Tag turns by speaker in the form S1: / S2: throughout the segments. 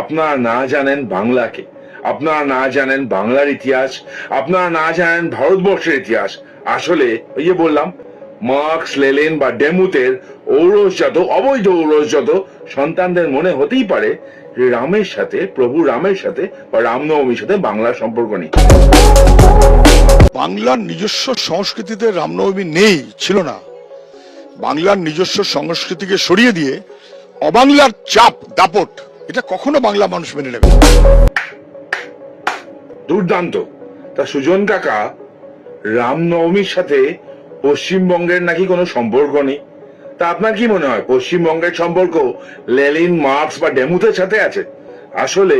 S1: আপনারা না জানেন বাংলাকে, আপনারা না জানেন বাংলার ইতিহাস, আপনারা না জানেন ভারতবর্ষের ইতিহাস। আসলে, ওই যে বললাম, মার্কস লেলেন বা ডেমুতের ঔরসজাত অবৈধ ঔরসজাত সন্তানদের মনে হতেই পারে যে রামের সাথে, প্রভু রামের সাথে বা রামনবমীর সাথে বাংলার সম্পর্ক নেই।
S2: বাংলার নিজস্ব সংস্কৃতিতে রামনবমী নেই, ছিল না। বাংলার নিজস্ব সংস্কৃতিকে সরিয়ে দিয়ে অবাংলার চাপ, দাপট এটা কখনো বাংলা মানুষ মেনে নেবে
S1: দুর্দান্ত। তা সুজন কাকা, রামনবমীর সাথে পশ্চিমবঙ্গের নাকি কোনো সম্পর্ক নেই? তা আপনার কি মনে হয়, পশ্চিমবঙ্গের সম্পর্ক লেনিন মার্কস বা ডেমুতের সাথে আছে? আসলে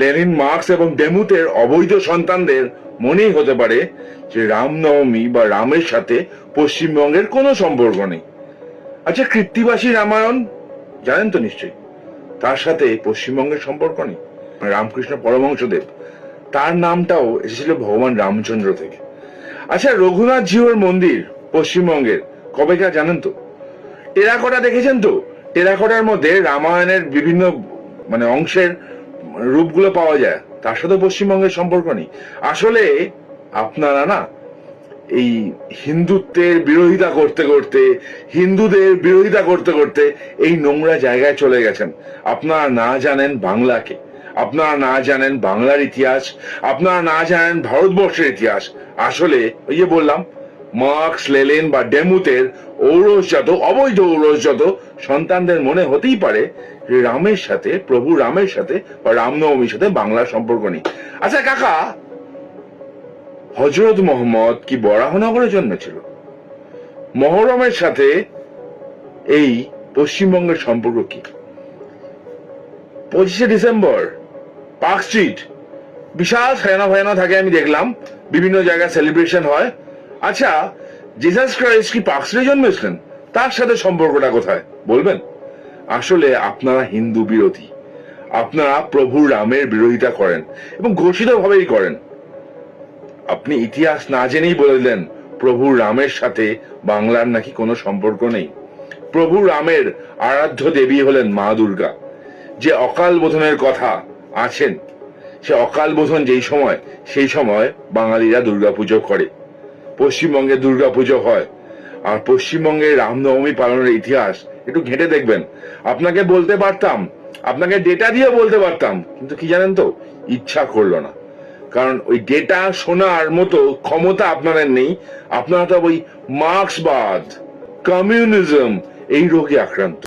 S1: লেনিন মার্কস এবং ডেমুতের অবৈধ সন্তানদের মনেই হতে পারে যে রামনবমী বা রামের সাথে পশ্চিমবঙ্গের কোনো সম্পর্ক নেই। আচ্ছা কৃত্তিবাসী রামায়ণ? জানেন তো নিশ্চয়ই। তার সাথে পশ্চিমবঙ্গের সম্পর্ক নেই? রামকৃষ্ণ পরমহংসদেব, তার নামটাও এসেছিল ভগবান রামচন্দ্র থেকে। আচ্ছা রঘুনাথ জিউর মন্দির পশ্চিমবঙ্গের কবেকার জানেন তো? টেরাকোটা দেখেছেন তো? টেরাকোটার মধ্যে রামায়ণের বিভিন্ন মানে অংশের রূপগুলো পাওয়া যায়। তার সাথে পশ্চিমবঙ্গের সম্পর্ক নেই। আসলে আপনারা না এই হিন্দুত্বের বিরোধিতা করতে করতে, হিন্দুদের বিরোধিতা করতে করতে এই নোংরা জায়গায় চলে গেছেন। আপনারা না জানেন বাংলাকে। আপনারা না জানেন বাংলার ইতিহাস। আপনারা না জানেন ভারতবর্ষের ইতিহাস। আসলে ওই যে বললাম, মার্কস, লেলেন বা ডেমুতের ঔরসজাত অবৈধ ঔরসজাত সন্তানদের মনে হতেই পারে রামের সাথে, প্রভু রামের সাথে বা রামনবমীর সাথে বাংলার সম্পর্ক নেই। আচ্ছা কাকা হজরত মোহাম্মদ কি বরাহনগরে জন্মেছিল? মহরমের সাথে এই পশ্চিমবঙ্গের সম্পর্ক কি? পঁচিশে ডিসেম্বর, পার্ক স্ট্রিট। বিশাল ফেনা ফেনা থাকে, আমি দেখলাম। বিভিন্ন জায়গায় সেলিব্রেশন হয়। আচ্ছা জিসাস ক্রাইস্ট কি পার্ক স্ট্রিটে জন্মেছিলেন? তার সাথে সম্পর্কটা কোথায়? বলবেন? আসলে আপনারা হিন্দু বিরোধী। আপনারা প্রভু রামের বিরোধিতা করেন এবং ঘোষিতভাবেই করেন। আপনি ইতিহাস না জেনেই বলে দিলেন, প্রভু রামের সাথে বাংলার নাকি কোনো সম্পর্ক নেই। প্রভু রামের আরাধ্য দেবী হলেন মা দুর্গা। যে অকাল বোধনের কথা আছেন, সে অকাল বোধন যেই সময়, সেই সময় বাঙালিরা দুর্গাপুজো করে। পশ্চিমবঙ্গে দুর্গাপুজো হয়। আর পশ্চিমবঙ্গে রামনবমী পালনের ইতিহাস, একটু ঘেঁটে দেখবেন। আপনাকে বলতে পারতাম, আপনাকে ডেটা দিয়ে বলতে পারতাম, কিন্তু কি জানেন তো, ইচ্ছা করল না। কারণ ওই ডেটা শোনার মতো ক্ষমতা আপনাদের নেই। আপনারা তো ওই মার্ক্সবাদ, কমিউনিজম, এই রোগে আক্রান্ত।